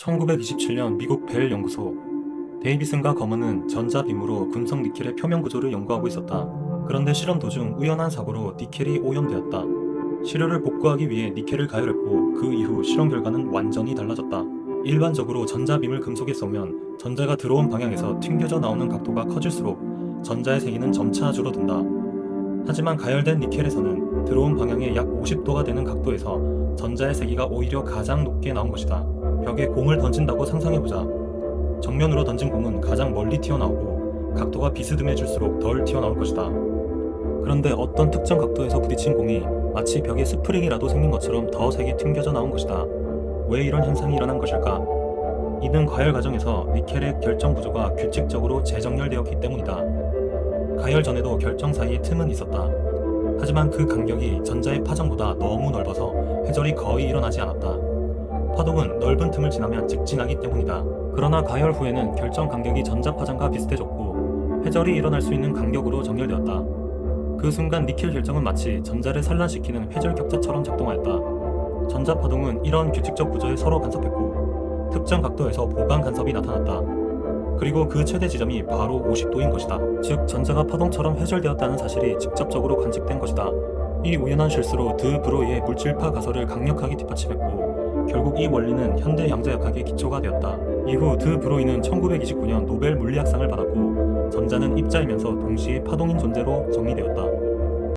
1927년 미국 벨 연구소 데이비슨과 거먼은 전자빔으로 금성 니켈의 표면 구조를 연구하고 있었다. 그런데 실험 도중 우연한 사고로 니켈이 오염되었다. 시료를 복구하기 위해 니켈을 가열했고 그 이후 실험 결과는 완전히 달라졌다. 일반적으로 전자빔을 금속에 쏘면 전자가 들어온 방향에서 튕겨져 나오는 각도가 커질수록 전자의 세기는 점차 줄어든다. 하지만 가열된 니켈에서는 들어온 방향의 약 50도가 되는 각도에서 전자의 세기가 오히려 가장 높게 나온 것이다. 벽에 공을 던진다고 상상해보자. 정면으로 던진 공은 가장 멀리 튀어나오고 각도가 비스듬해질수록 덜 튀어나올 것이다. 그런데 어떤 특정 각도에서 부딪힌 공이 마치 벽에 스프링이라도 생긴 것처럼 더 세게 튕겨져 나온 것이다. 왜 이런 현상이 일어난 것일까? 이는 과열 과정에서 니켈의 결정 구조가 규칙적으로 재정렬되었기 때문이다. 가열 전에도 결정 사이에 틈은 있었다. 하지만 그 간격이 전자의 파장보다 너무 넓어서 회절이 거의 일어나지 않았다. 파동은 넓은 틈을 지나면 직진하기 때문이다. 그러나 가열 후에는 결정 간격이 전자 파장과 비슷해졌고 회절이 일어날 수 있는 간격으로 정렬되었다. 그 순간 니켈 결정은 마치 전자를 산란시키는 회절 격자처럼 작동하였다. 전자 파동은 이런 규칙적 구조에 서로 간섭했고 특정 각도에서 보강 간섭이 나타났다. 그리고 그 최대 지점이 바로 50도인 것이다. 즉 전자가 파동처럼 회절되었다는 사실이 직접적으로 관측된 것이다. 이 우연한 실수로 드 브로이의 물질파 가설을 강력하게 뒷받침했고 결국 이 원리는 현대 양자역학의 기초가 되었다. 이후 드 브로이는 1929년 노벨 물리학상을 받았고 전자는 입자이면서 동시에 파동인 존재로 정의되었다.